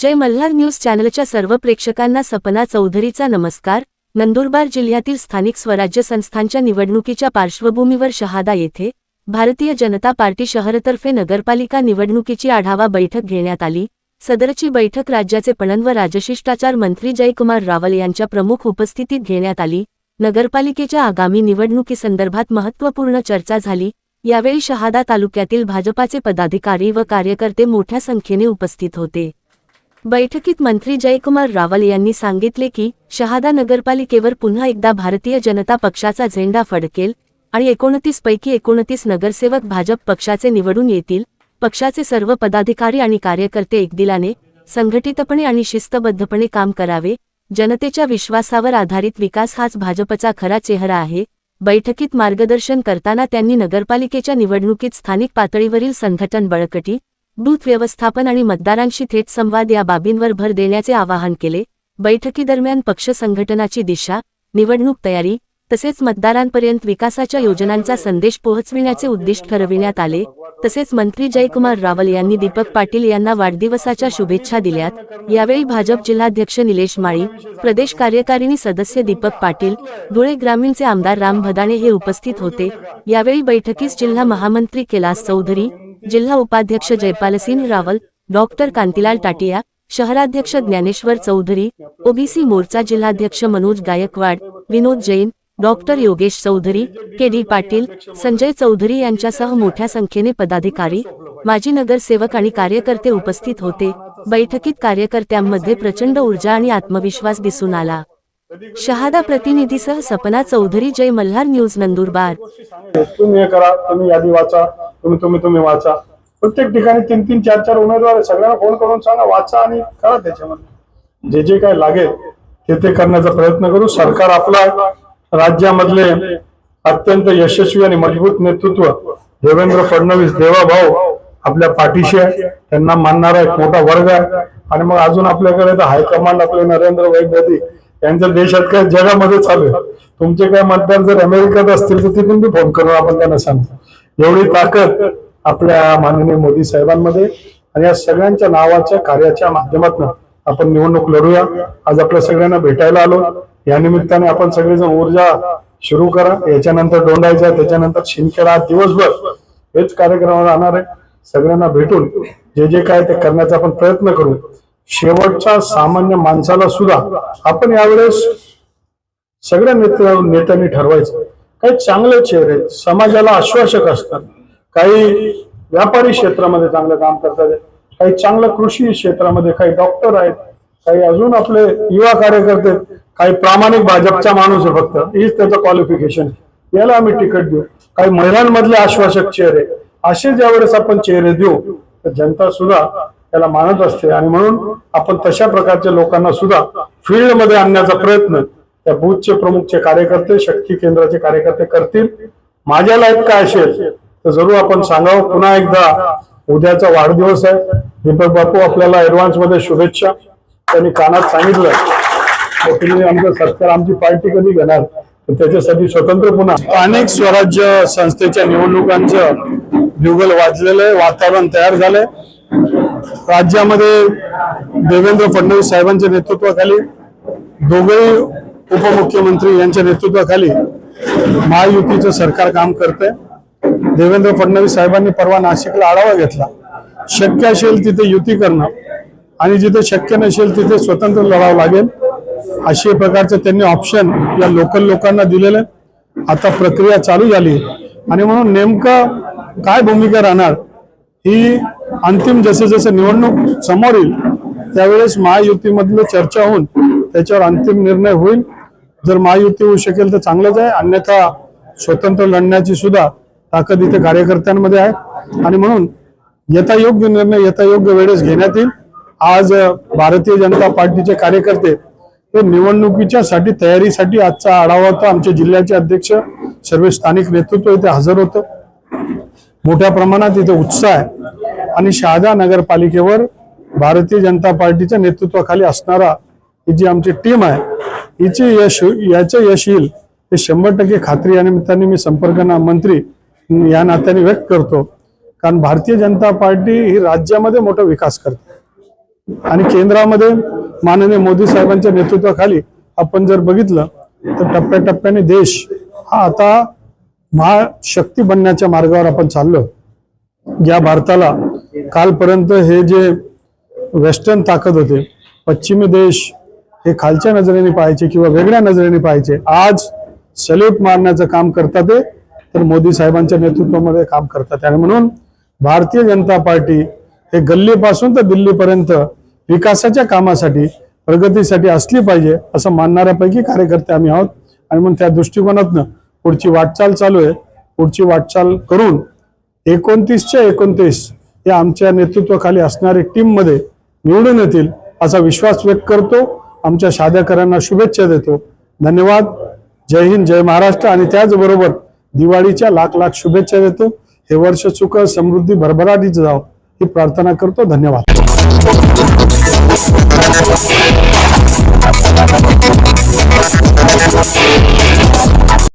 जय Malhar news चॅनलच्या सर्व प्रेक्षकांना सपना चौधरीचा नमस्कार. नंदुरबार जिल्ह्यातील स्थानिक स्वराज्य संस्थांच्या निवडणुकीच्या पार्श्वभूमीवर शहादा येथे भारतीय जनता पार्टी शहरतर्फे नगरपालिका निवडणुकीची आढावा बैठक घेण्यात आली. सदरची बैठक राज्याचे पणन व राजशिष्टाचार मंत्री जयकुमार रावल यांच्या प्रमुख उपस्थितीत घेण्यात आली. नगरपालिकेच्या आगामी निवडणुकीसंदर्भात महत्त्वपूर्ण चर्चा झाली. यावेळी शहादा तालुक्यातील भाजपाचे पदाधिकारी व कार्यकर्ते मोठ्या संख्येने उपस्थित होते. बैठकीत मंत्री जयकुमार रावल यांनी सांगितले की शहादा नगरपालिकेवर पुन्हा एकदा भारतीय जनता पक्षाचा झेंडा फडकेल आणि एकोणतीस पैकी एकोणतीस नगरसेवक भाजप पक्षाचे निवडून येतील पक्षाचे सर्व पदाधिकारी आणि कार्यकर्ते एकदिलाने संघटितपणे आणि शिस्तबद्धपणे काम करावे जनतेच्या विश्वासावर आधारित विकास हाच भाजपचा खरा चेहरा आहे बैठकीत मार्गदर्शन करताना त्यांनी नगरपालिकेच्या निवडणुकीत स्थानिक पातळीवरील संघटन बळकटी बूथ व्यवस्थापन आणि मतदारांशी थेट संवाद या बाबींवर भर देण्याचे आवाहन केले. बैठकीदरम्यान पक्ष संघटनाची दिशा निवडणूक तयारी तसेच मतदारांपर्यंत विकासाच्या योजनांचा संदेश पोहोचविण्याचे उद्दिष्ट ठरविण्यात आले. तसेच मंत्री जयकुमार रावल यांनी दीपक पाटील यांना वाढदिवसाच्या शुभेच्छा दिल्यात. यावेळी भाजप जिल्हाध्यक्ष निलेश माळी प्रदेश कार्यकारिणी सदस्य दीपक पाटील धुळे ग्रामीणचे आमदार राम भदाणे हे उपस्थित होते. यावेळी बैठकीस जिल्हा महामंत्री कैलास चौधरी जिल्हा उपाध्यक्ष जयपालसिंह रावल डॉक्टर कांतीलाल टाटिया शहराध्यक्ष ज्ञानेश्वर चौधरी ओबीसी मोर्चा जिल्हाध्यक्ष Manoj Gaikwad Vinod Jain doctor Yogesh Chaudhari K D Patil Sanjay Chaudhari यांच्यासह मोठ्या संख्येने पदाधिकारी माजी नगरसेवक आणि कार्यकर्ते उपस्थित होते. बैठकीत कार्यकर्त्यांमध्ये प्रचंड ऊर्जा आणि आत्मविश्वास दिसून आला. शहादा प्रतिनिधीसह सपना चौधरी जय मल्हार न्यूज नंदुरबार. तुम्ही करा तुम्ही यादी वाचा. तुम्ही तुम्ही तुम्ही वाचा. प्रत्येक ठिकाणी तीन तीन चार चार उमेदवार सगळ्यांना फोन करून सांगा वाचा आणि करा त्याच्यामध्ये. जे जे काय लागेल ते ते करण्याचा प्रयत्न करू. सरकार आपला राज्यामधले अत्यंत यशस्वी आणि मजबूत नेतृत्व देवेंद्र फडणवीस देवाभाऊ आपल्या पाठीशी आहे. त्यांना मानणारा एक मोठा वर्ग आहे. आणि मग अजून आपल्याकडे तर हायकमांड आपले नरेंद्र वैद्यदी. यांच्या देशात काय जगामध्ये चालू आहे. तुमचे काय मतदार जर अमेरिकेत असतील तर तिथून बी फोन करून आपण त्यांना सांगतो एवढी ताकद आपल्या माननीय मोदी साहेबांमध्ये आणि या सगळ्यांच्या नावाच्या कार्याच्या माध्यमातून आपण निवडणूक लढूया. आज आपल्या सगळ्यांना भेटायला आलो. या निमित्ताने आपण सगळेजण ऊर्जा सुरू करा. याच्यानंतर डोंडायचा त्याच्यानंतर शिंदखेडा. दिवसभर हेच कार्यक्रम राहणार आहे. सगळ्यांना भेटून जे जे काय ते करण्याचा आपण प्रयत्न करू. शेवटच्या सामान्य माणसाला सुद्धा आपण यावेळेस सगळ्या नेत्या नेत्यांनी ठरवायचं. काही चांगले चेहरे समाजाला आश्वासक असतात. काही व्यापारी क्षेत्रामध्ये चांगलं काम करतात. काही चांगलं कृषी क्षेत्रामध्ये काही डॉक्टर आहेत. काही अजून आपले युवा कार्यकर्ते काही प्रामाणिक भाजपचा माणूस आहे फक्त. हीच त्याचं क्वालिफिकेशन याला आम्ही तिकीट देऊ. काही महिलांमधले आश्वासक चेहरे असे ज्यावेळेस आपण चेहरे देऊ तर जनता सुद्धा त्याला मानत असते. आणि म्हणून आपण तशा प्रकारच्या लोकांना सुद्धा फील्डमध्ये आणण्याचा प्रयत्न त्या बूथचे प्रमुखचे कार्यकर्ते शक्ती केंद्राचे कार्यकर्ते करतील. माझ्या लाईफ काय असेल तर जरूर आपण सांगावं. पुन्हा एकदा उद्याचा वाढदिवस आहे. दीपक बापू आपल्याला ऍडव्हान्समध्ये शुभेच्छा. त्यांनी कानात सांगितलं. तर तुम्ही आमचं सरकार आमची पार्टी कधी घेणार? तर त्याच्यासाठी स्वतंत्र पुन्हा. अनेक स्वराज्य संस्थेच्या निवडणुकांचं युगल वाजलेलं आहे. वातावरण तयार झालंय. राज्यामध्ये देवेंद्र फडणवीस साहेबांच्या नेतृत्वाखाली दोघेही उपमुख्यमंत्री यांच्या नेतृत्वाखाली महायुतीचं सरकार काम करते देवेंद्र फडणवीस साहेबांनी परवा नाशिकला आढावा घेतला. शक्य असेल तिथे युती करणं आणि जिथे शक्य नसेल तिथे स्वतंत्र लढावं लागेल अशा प्रकारचं त्यांनी ऑप्शन या लोकल लोकांना दिलेलं आहे. आता प्रक्रिया चालू झाली आणि म्हणून नेमकं काय भूमिका राहणार ही अंतिम जसे जसे निवडणूक समोर येईल त्यावेळेस महायुतीमधलं चर्चा होऊन त्याच्यावर अंतिम निर्णय होईल. जर महायुती होऊ शकेल तर चांगलंच आहे. अन्यथा स्वतंत्र लढण्याची सुद्धा ताकद इथे कार्यकर्त्यांमध्ये आहे. आणि म्हणून यथायोग्य निर्णय यथायोग्य वेळेस घेण्यात येईल. आज भारतीय जनता पार्टीचे कार्यकर्ते हे निवडणुकीच्या साठी तयारीसाठी आजचा आढावा होता. आमचे जिल्ह्याचे अध्यक्ष सर्व स्थानिक नेतृत्व इथे हजर होतं. मोठ्या प्रमाणात इथे उत्साह आहे. आणि शहादा नगरपालिकेवर भारतीय जनता पार्टीच्या नेतृत्वाखाली असणारा ही जी आमची टीम आहे हिचे यश याचं यश येईल हे शंभर टक्के खात्री या निमित्ताने मी संपर्क ना- मंत्री या नात्याने व्यक्त करतो. कारण भारतीय जनता पार्टी ही राज्यामध्ये मोठा विकास करते. आणि केंद्रामध्ये माननीय मोदी साहेबांच्या नेतृत्वाखाली आपण जर बघितलं तर टप्प्याटप्प्याने देश हा आता महाशक्ती बनण्याच्या मार्गावर आपण चाललो. या भारताला कालपर्यंत हे जे वेस्टर्न ताकद होते पश्चिमी देश हे खालच्या नजरेने पाहायचे किंवा वेगळ्या नजरेने पाहायचे आज सल्यूट मारण्याचं काम करतात ते तर मोदी साहेबांच्या नेतृत्वामध्ये काम करतात. आणि म्हणून भारतीय जनता पार्टी हे गल्लीपासून तर दिल्लीपर्यंत विकासाच्या कामासाठी प्रगतीसाठी असली पाहिजे असं मानणाऱ्यापैकी कार्यकर्ते आम्ही आहोत. आणि म्हणून त्या दृष्टिकोनातनं पुढची वाटचाल चालू आहे. पुढची वाटचाल करून एकोणतीसच्या एकोणतीस या आमच्या नेतृत्वाखाली असणारे टीममध्ये निवडून येतील असा विश्वास व्यक्त करतो. आमच्या शाद्याकरांना शुभेच्छा देतो. धन्यवाद. जय हिंद जय महाराष्ट्र. आणि त्याचबरोबर दिवाळीच्या लाख लाख शुभेच्छा देतो. हे वर्ष सुख समृद्धी भरभराटीच जावं. ही प्रार्थना करतो. धन्यवाद.